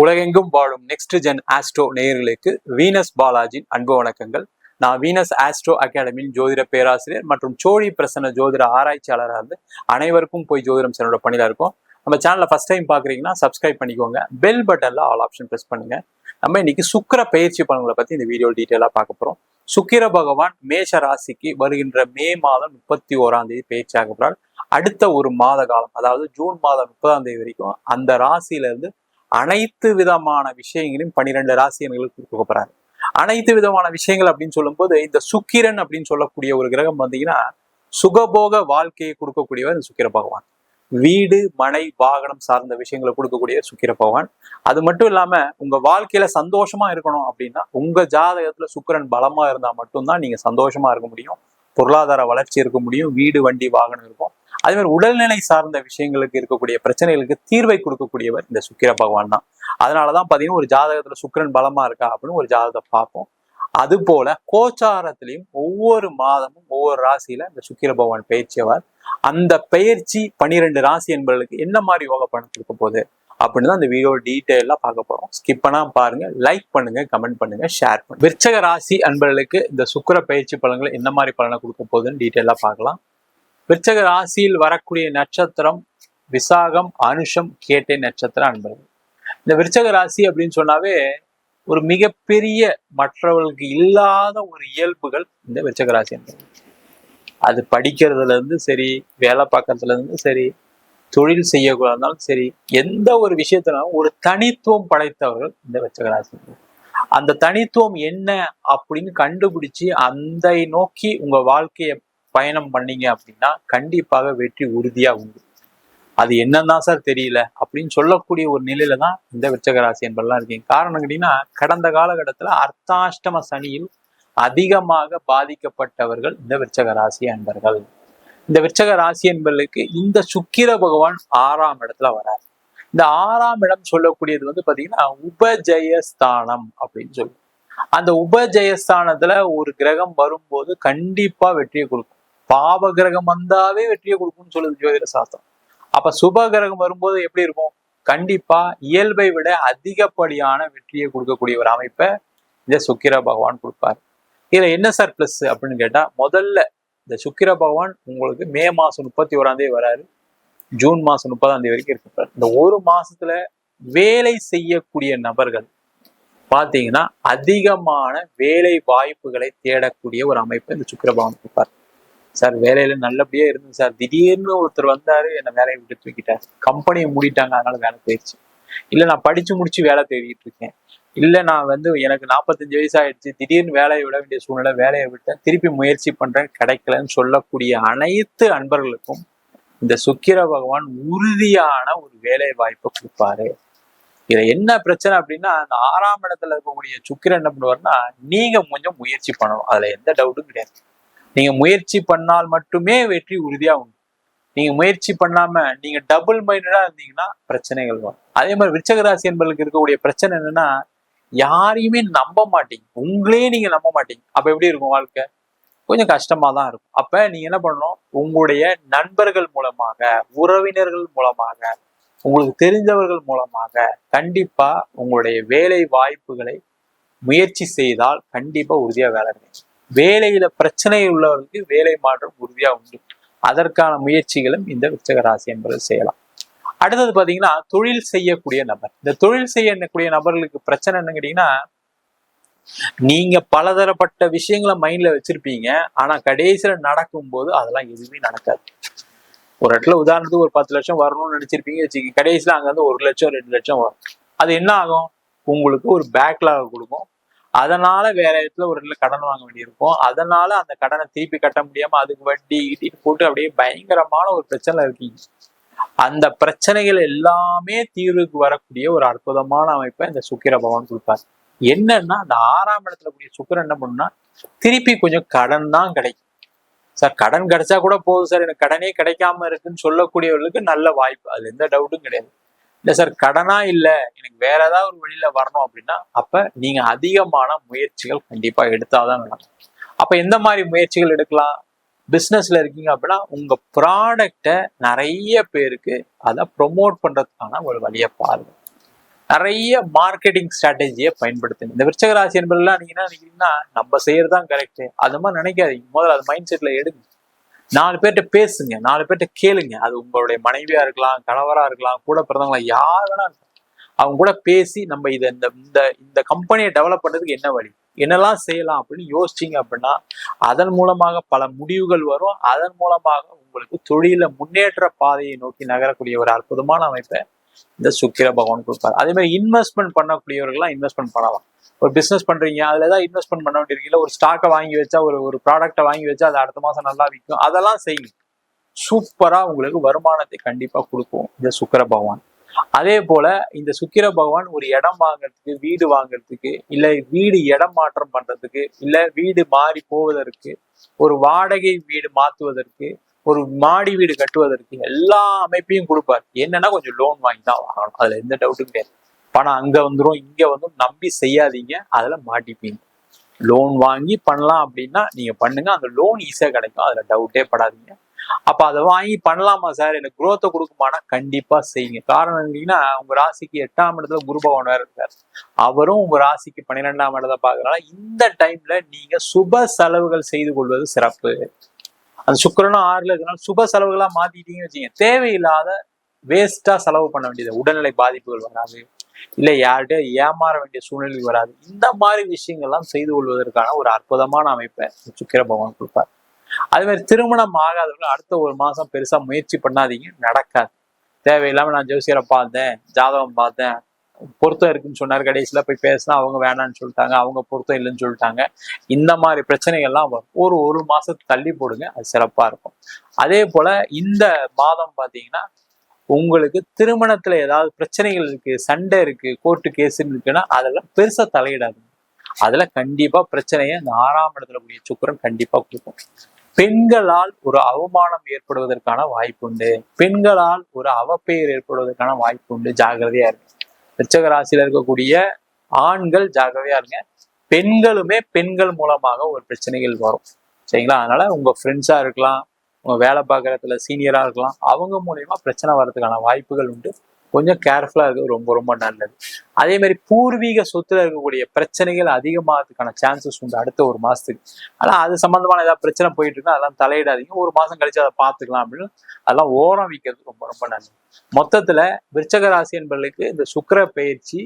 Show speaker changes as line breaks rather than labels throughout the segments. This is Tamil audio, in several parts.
உலகெங்கும் வாழும் நெக்ஸ்ட் ஜென் ஆஸ்ட்ரோ நேயர்களுக்கு வீனஸ் பாலாஜின் அன்பு வணக்கங்கள். நான் வீனஸ் ஆஸ்ட்ரோ அகாடமியின் ஜோதிட பேராசிரியர் மற்றும் சோழி பிரசன்ன ஜோதிட ஆராய்ச்சியாளராக இருந்து அனைவருக்கும் போய் ஜோதிடம் சென்னோட பணியில இருக்கும். நம்ம சேனலை ஃபர்ஸ்ட் டைம் பார்க்குறீங்கன்னா சப்ஸ்கிரைப் பண்ணிக்கோங்க. பெல் பட்டனில் ஆல் ஆப்ஷன் ப்ரெஸ் பண்ணுங்க. நம்ம இன்னைக்கு சுக்கிர பயிற்சி பலன்களை பற்றி இந்த வீடியோ டீட்டெயிலாக பார்க்க போகிறோம் சுக்கிர பகவான் மேஷ ராசிக்கு வருகின்ற மே மாதம் முப்பத்தி ஓராம் தேதி பயிற்சியாக போறார். அடுத்த ஒரு மாத காலம் அதாவது ஜூன் மாதம் முப்பதாம் தேதி வரைக்கும் அந்த ராசியிலேருந்து அனைத்து விதமான விஷயங்களையும் பன்னிரெண்டு ராசியர்களுக்கு கொடுக்க போறாரு. அனைத்து விதமான விஷயங்கள் அப்படின்னு சொல்லும்போது இந்த சுக்கிரன் அப்படின்னு சொல்லக்கூடிய ஒரு கிரகம் வந்தீங்கன்னா சுகபோக வாழ்க்கையை கொடுக்கக்கூடியவர் இந்த சுக்கிர பகவான். வீடு மனை வாகனம் சார்ந்த விஷயங்களை கொடுக்கக்கூடிய சுக்கிர பகவான். அது மட்டும் இல்லாம உங்க வாழ்க்கையில சந்தோஷமா இருக்கணும் அப்படின்னா உங்க ஜாதகத்துல சுக்கிரன் பலமா இருந்தா மட்டும்தான் நீங்க சந்தோஷமா இருக்க முடியும். பொருளாதார வளர்ச்சி இருக்க முடியும். வீடு வண்டி வாகனம் இருக்கும். அதே மாதிரி உடல்நிலை சார்ந்த விஷயங்களுக்கு இருக்கக்கூடிய பிரச்சனைகளுக்கு தீர்வை கொடுக்கக்கூடியவர் இந்த சுக்கிர பகவான் தான். அதனாலதான் பாத்தீங்கன்னா ஒரு ஜாதகத்துல சுக்கிரன் பலமா இருக்கா அப்படின்னு ஒரு ஜாதகத்தை பார்ப்போம். அது போல கோச்சாரத்திலையும் ஒவ்வொரு மாதமும் ஒவ்வொரு ராசியில இந்த சுக்கிர பகவான் பயிற்சியவர். அந்த பயிற்சி பனிரெண்டு ராசி என்பவர்களுக்கு என்ன மாதிரி யோக பணம் கொடுக்க போகுது அப்படின்னு தான் இந்த வீடியோ டீட்டெயிலாக பார்க்க போறோம். ஸ்கிப் பண்ணாம பாருங்க லைக் பண்ணுங்க கமெண்ட் பண்ணுங்க ஷேர் பண்ணுங்க. விருச்சக ராசி அன்பர்களுக்கு இந்த சுக்கிர பயிற்சி பலன்கள் என்ன மாதிரி பலனை கொடுக்க போகுதுன்னு டீட்டெயிலாக பார்க்கலாம். விருச்சக ராசியில் வரக்கூடிய நட்சத்திரம் விசாகம் அனுஷம் கேட்டை நட்சத்திரம் அன்பர்கள். இந்த விருச்சக ராசி அப்படின்னு சொன்னாவே ஒரு மிகப்பெரிய மற்றவர்களுக்கு இல்லாத ஒரு இயல்புகள் இந்த விருச்சக ராசி என்பது. அது படிக்கிறதுல இருந்து சரி வேலை பார்க்கறதுல இருந்து சரி தொழில் செய்யக்கூடாதாலும் சரி எந்த ஒரு விஷயத்தினாலும் ஒரு தனித்துவம் படைத்தவர்கள் இந்த விருச்சக ராசி அந்த தனித்துவம் என்ன அப்படின்னு கண்டுபிடிச்சு அந்த நோக்கி உங்க வாழ்க்கையை பயணம் பண்ணீங்க அப்படின்னா கண்டிப்பாக வெற்றி உறுதியா உண்டு. அது என்னன்னா சார் தெரியல அப்படின்னு சொல்லக்கூடிய ஒரு நிலையில தான் இந்த விருச்சக ராசி என்பதெல்லாம் இருக்கீங்க. காரணம் கேட்டீங்கன்னா கடந்த காலகட்டத்துல அர்த்தாஷ்டம சனியில் அதிகமாக பாதிக்கப்பட்டவர்கள் இந்த விருச்சக ராசி அன்பர்கள். இந்த விருச்சக ராசி என்பர்களுக்கு இந்த சுக்கிர பகவான் ஆறாம் இடத்துல வரார். இந்த ஆறாம் இடம் சொல்லக்கூடியது வந்து பாத்தீங்கன்னா உபஜயஸ்தானம் அப்படின்னு சொல்லுவோம். அந்த உபஜயஸ்தானத்துல ஒரு கிரகம் வரும்போது கண்டிப்பா வெற்றியை கொடுக்கும். பாவ கிரகம் வந்தாவே வெற்றியை கொடுக்கும்னு சொல்லுது ஜோதிட சாஸ்திரம் அப்ப சுப கிரகம் வரும்போது எப்படி இருக்கும்? கண்டிப்பா இயல்பை விட அதிகப்படியான வெற்றியை கொடுக்கக்கூடிய ஒரு அமைப்பை இந்த சுக்கிர பகவான் கொடுப்பாரு. இதுல என்ன சார் பிளஸ் அப்படின்னு கேட்டா முதல்ல இந்த சுக்கிர பகவான் உங்களுக்கு மே மாசம் முப்பத்தி ஓராம் தேதி வராரு. ஜூன் மாசம் முப்பதாம் தேதி வரைக்கும் இருப்பார் இந்த ஒரு மாசத்துல வேலை செய்யக்கூடிய நபர்கள் பாத்தீங்கன்னா அதிகமான வேலை வாய்ப்புகளை தேடக்கூடிய ஒரு அமைப்பை இந்த சுக்கிர பகவான் கொடுப்பார். சார் வேலையில நல்லபடியா இருந்தது சார். திடீர்னு ஒருத்தர் வந்தாரு என்னை வேலையை விட்டு தூக்கிட்டார். கம்பெனியை மூடிட்டாங்க அதனால வேலை போயிடுச்சு இல்ல நான் படிச்சு முடிச்சு வேலை தேடிட்டு இருக்கேன். இல்ல நான் வந்து எனக்கு நாற்பத்தஞ்சு வயசு ஆயிடுச்சு. திடீர்னு வேலையை விட வேண்டிய சூழ்நிலை வேலையை விட்டேன். திருப்பி முயற்சி பண்றேன் கிடைக்கலன்னு சொல்லக்கூடிய அனைத்து அன்பர்களுக்கும் இந்த சுக்கிர பகவான் உறுதியான ஒரு வேலை வாய்ப்பை கொடுப்பாரு. இதுல என்ன பிரச்சனை அப்படின்னா அந்த ஆறாம் இடத்துல இருக்கக்கூடிய சுக்கிரன் என்ன பண்ணுவாருன்னா நீங்க கொஞ்சம் முயற்சி பண்ணணும். அதுல எந்த டவுட்டும் கிடையாது. நீங்க முயற்சி பண்ணால் மட்டுமே வெற்றி உறுதியா உண்டு. நீங்க முயற்சி பண்ணாம நீங்க டபுள் மைண்டடா இருந்தீங்கன்னா பிரச்சனைகள் வரும். அதே மாதிரி விருச்சகராசி என்பதற்கு இருக்கக்கூடிய பிரச்சனை என்னன்னா யாரையுமே நம்ப மாட்டீங்க. உங்களே நீங்க நம்ப மாட்டீங்க. அப்ப எப்படி இருக்கும் வாழ்க்கை? கொஞ்சம் கஷ்டமா தான் இருக்கும். அப்ப நீங்க என்ன பண்ணணும்? உங்களுடைய நண்பர்கள் மூலமாக உறவினர்கள் மூலமாக உங்களுக்கு தெரிஞ்சவர்கள் மூலமாக கண்டிப்பா உங்களுடைய வேலை வாய்ப்புகளை முயற்சி செய்தால் கண்டிப்பா உறுதியா வேலை கிடைக்கும். வேலையில பிரச்சனை உள்ளவர்களுக்கு வேலை மாற்றம் உறுதியா உண்டு. அதற்கான முயற்சிகளும் இந்த விருச்சக ராசி என்பது செய்யலாம். அடுத்தது பாத்தீங்கன்னா தொழில் செய்யக்கூடிய நபர். இந்த தொழில் செய்யக்கூடிய நபர்களுக்கு பிரச்சனை என்ன கேட்டீங்கன்னா நீங்க பலதரப்பட்ட விஷயங்களை மைண்ட்ல வச்சிருப்பீங்க. ஆனா கடைசியில நடக்கும்போது அதெல்லாம் எதுவுமே நடக்காது. ஒரு இடத்துல உதாரணத்துக்கு ஒரு பத்து லட்சம் வரணும்னு நினைச்சிருப்பீங்க வச்சுக்கோங்க. கடைசியில அங்க வந்து ஒரு லட்சம் ரெண்டு லட்சம் வரும். அது என்ன ஆகும்? உங்களுக்கு ஒரு பேக்லாக கொடுக்கும். அதனால வேற இடத்துல ஒரு இடத்துல கடன் வாங்க வேண்டியிருக்கும். அதனால அந்த கடனை திருப்பி கட்ட முடியாம அதுக்கு வட்டி இட்டிட்டு போட்டு அப்படியே பயங்கரமான ஒரு பிரச்சனை இருக்கீங்க அந்த பிரச்சனைகள் எல்லாமே தீர்வுக்கு வரக்கூடிய ஒரு அற்புதமான அமைப்பை இந்த சுக்கிர பகவான் கொடுப்பார். என்னன்னா அந்த ஆறாம் இடத்துல கூடிய சுக்கிரன் என்ன பண்ணுன்னா திருப்பி கொஞ்சம் கடன் தான் கிடைக்கும். சார் கடன் கிடைச்சா கூட போதும் சார். எனக்கு கடனே கிடைக்காம இருக்குன்னு சொல்லக்கூடியவர்களுக்கு நல்ல வாய்ப்பு. அது எந்த டவுட்டும் கிடையாது. இல்ல சார் கடனா இல்ல எனக்கு வேற ஏதாவது ஒரு வழியில வரணும் அப்படின்னா அப்ப நீங்க அதிகமான முயற்சிகள் கண்டிப்பா எடுத்தாதான் நடக்கும் அப்ப எந்த மாதிரி முயற்சிகள் எடுக்கலாம்? பிஸ்னஸ்ல இருக்கீங்க அப்படின்னா உங்க ப்ராடக்டை நிறைய பேருக்கு அதை ப்ரொமோட் பண்றதுக்கான ஒரு வழியை பாருங்க. நிறைய மார்க்கெட்டிங் ஸ்ட்ராட்டஜியை பயன்படுத்துங்க. இந்த விருச்சக ராசி என்பதெல்லாம் நீங்க என்ன நினைக்கிறீங்கன்னா நம்ம செய்யறதுதான் கரெக்ட் அது மாதிரி நினைக்காதீங்க. முதல்ல அது மைண்ட் செட்ல எடுங்க. நாலு பேர்கிட்ட பேசுங்க நாலு பேர்கிட்ட கேளுங்க. அது உங்களுடைய மனைவியா இருக்கலாம் கணவரா இருக்கலாம் கூட பிறந்தவங்களா யார் வேணா அவங்க கூட பேசி நம்ம இதை இந்த இந்த இந்த கம்பெனியை டெவலப் பண்றதுக்கு என்ன வழி? என்னெல்லாம் செய்யலாம் அப்படின்னு யோசிச்சீங்க அப்படின்னா அதன் மூலமாக பல முடிவுகள் வரும். அதன் மூலமாக உங்களுக்கு தொழில முன்னேற்ற பாதையை நோக்கி நகரக்கூடிய ஒரு அற்புதமான அமைப்பை இந்த சுக்கிர பகவான் கொடுப்பாரு. அதே மாதிரி இன்வெஸ்ட்மெண்ட் பண்ணக்கூடியவர்கள்லாம் இன்வெஸ்ட்மெண்ட் பண்ணலாம். ஒரு பிசினஸ் பண்றீங்க அதுல ஏதாவது இன்வெஸ்ட்மெண்ட் பண்ண வேண்டியிருக்கீங்க ஒரு ஸ்டாக்கை வாங்கி வச்சா ஒரு ஒரு ப்ராடக்ட்டை வாங்கி வச்சா அது அடுத்த மாசம் நல்லா விற்கும். அதெல்லாம் செய்யுங்க. சூப்பரா உங்களுக்கு வருமானத்தை கண்டிப்பா கொடுக்கும் இந்த சுக்கர பகவான். அதே போல இந்த சுக்கிர பகவான் ஒரு இடம் வாங்குறதுக்கு வீடு வாங்குறதுக்கு இல்ல வீடு இடம் மாற்றம் பண்றதுக்கு இல்ல வீடு மாறி போவதற்கு ஒரு வாடகை வீடு மாத்துவதற்கு ஒரு மாடி வீடு கட்டுவதற்கு எல்லா அமைப்பையும் கொடுப்பார். என்னன்னா கொஞ்சம் லோன் வாங்கி தான் வாங்கணும் அதுல எந்த டவுட்டும் கிடையாது. பணம் அங்க வந்துடும் இங்க வந்து நம்பி செய்யாதீங்க. அதுல மாட்டிப்பீங்க. லோன் வாங்கி பண்ணலாம் அப்படின்னா நீங்க பண்ணுங்க. அந்த லோன் ஈஸியா கிடைக்கும். அதுல டவுட்டே படாதீங்க. அப்ப அதை வாங்கி பண்ணலாமா சார் எனக்கு குரோத்தை கொடுக்குமானா கண்டிப்பா செய்யுங்க. காரணம் என்னன்னா உங்க ராசிக்கு எட்டாம் இடத்துல குரு பகவான் வேற இருக்காரு. அவரும் உங்க ராசிக்கு பன்னிரெண்டாம் இடத்தை பாக்குறதுனால இந்த டைம்ல நீங்க சுப செலவுகள் செய்து கொள்வது சிறப்பு. அந்த சுக்கரனும் ஆறுல இருக்கிறனால சுப செலவுகளா மாத்திட்டீங்கன்னு வச்சுங்க தேவையில்லாத வேஸ்டா செலவு பண்ண வேண்டியது. உடல்நிலை பாதிப்புகள் வராது. இல்ல யார்கிட்ட ஏமாற வேண்டிய சூழ்நிலை வராது. இந்த மாதிரி விஷயங்கள்லாம் செய்து கொள்வதற்கான ஒரு அற்புதமான அமைப்பை சுக்கிர பகவான் கொடுப்பார். அதே மாதிரி திருமணம் ஆகாதவங்க அடுத்த ஒரு மாசம் பெருசா முயற்சி பண்ணாதீங்க நடக்காது. தேவையில்லாம நான் ஜோசியரை பார்த்தேன் ஜாதகம் பார்த்தேன் பொருத்தம் இருக்குன்னு சொன்னார் கடைசியில போய் பேசினா அவங்க வேணான்னு சொல்லிட்டாங்க அவங்க பொருத்தம் இல்லைன்னு சொல்லிட்டாங்க. இந்த மாதிரி பிரச்சனைகள்லாம் வரும். ஒரு ஒரு மாசத்துக்கு தள்ளி போடுங்க அது சிறப்பா இருக்கும். அதே போல இந்த மாதம் பாத்தீங்கன்னா உங்களுக்கு திருமணத்துல ஏதாவது பிரச்சனைகள் இருக்கு சண்டை இருக்கு கோர்ட்டு கேஸ் இருக்குன்னா அதெல்லாம் பெருசா தலையிடாது. அதுல கண்டிப்பா பிரச்சனையை இந்த ஆறாம் இடத்துல கூடிய சுக்கிரன் கண்டிப்பா கொடுக்கும். பெண்களால் ஒரு அவமானம் ஏற்படுவதற்கான வாய்ப்பு உண்டு. பெண்களால் ஒரு அவப்பெயர் ஏற்படுவதற்கான வாய்ப்பு உண்டு. ஜாகிரதையா இருக்கு விருச்சக ராசியில இருக்கக்கூடிய ஆண்கள் ஜாகிரதையா இருங்க. பெண்களுமே பெண்கள் மூலமாக ஒரு பிரச்சனைகள் வரும். சரிங்களா? அதனால உங்க ஃப்ரெண்ட்ஸா இருக்கலாம். உங்கள் வேலை பார்க்குற இடத்துல இருக்கலாம். அவங்க மூலியமா பிரச்சனை வர்றதுக்கான வாய்ப்புகள் உண்டு. கொஞ்சம் கேர்ஃபுல்லாக இருக்கிறது ரொம்ப ரொம்ப நல்லது. அதே மாதிரி பூர்வீக சொத்துல இருக்கக்கூடிய பிரச்சனைகள் அதிகமாகிறதுக்கான சான்சஸ் உண்டு அடுத்த ஒரு மாசத்துக்கு. ஆனால் அது சம்பந்தமான ஏதாவது பிரச்சனை போயிட்டு இருக்குன்னா அதெல்லாம் தலையிடாதீங்க. ஒரு மாசம் கழிச்சு அதை பார்த்துக்கலாம் அப்படின்னு அதெல்லாம் ஓரம் வைக்கிறது ரொம்ப ரொம்ப நல்லது. மொத்தத்துல விருச்சக ராசி என்பவர்களுக்கு இந்த சுக்கிர பயிற்சி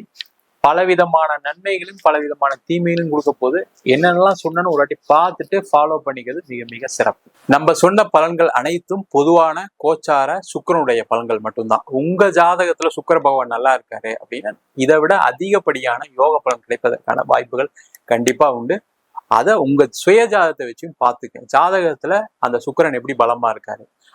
பலவிதமான நன்மைகளும் பலவிதமான தீமைகளும் கொடுக்க போது என்னென்னலாம் சொன்னேன்னு ஒரு வாட்டி பார்த்துட்டு ஃபாலோ பண்ணிக்கிறது மிக மிக சிறப்பு. நம்ம சொன்ன பலன்கள் அனைத்தும் பொதுவான கோச்சார சுக்கிரனுடைய பலன்கள் மட்டும்தான். உங்க ஜாதகத்துல சுக்கிர பகவான் நல்லா இருக்காரு அப்படின்னா இதை விட அதிகப்படியான யோக பலன் கிடைப்பதற்கான வாய்ப்புகள் கண்டிப்பா உண்டு. அதை உங்க சுய ஜாதகத்தை வச்சும் பார்த்துக்க. ஜாதகத்துல அந்த சுக்கிரன் எப்படி பலமா இருக்காரு?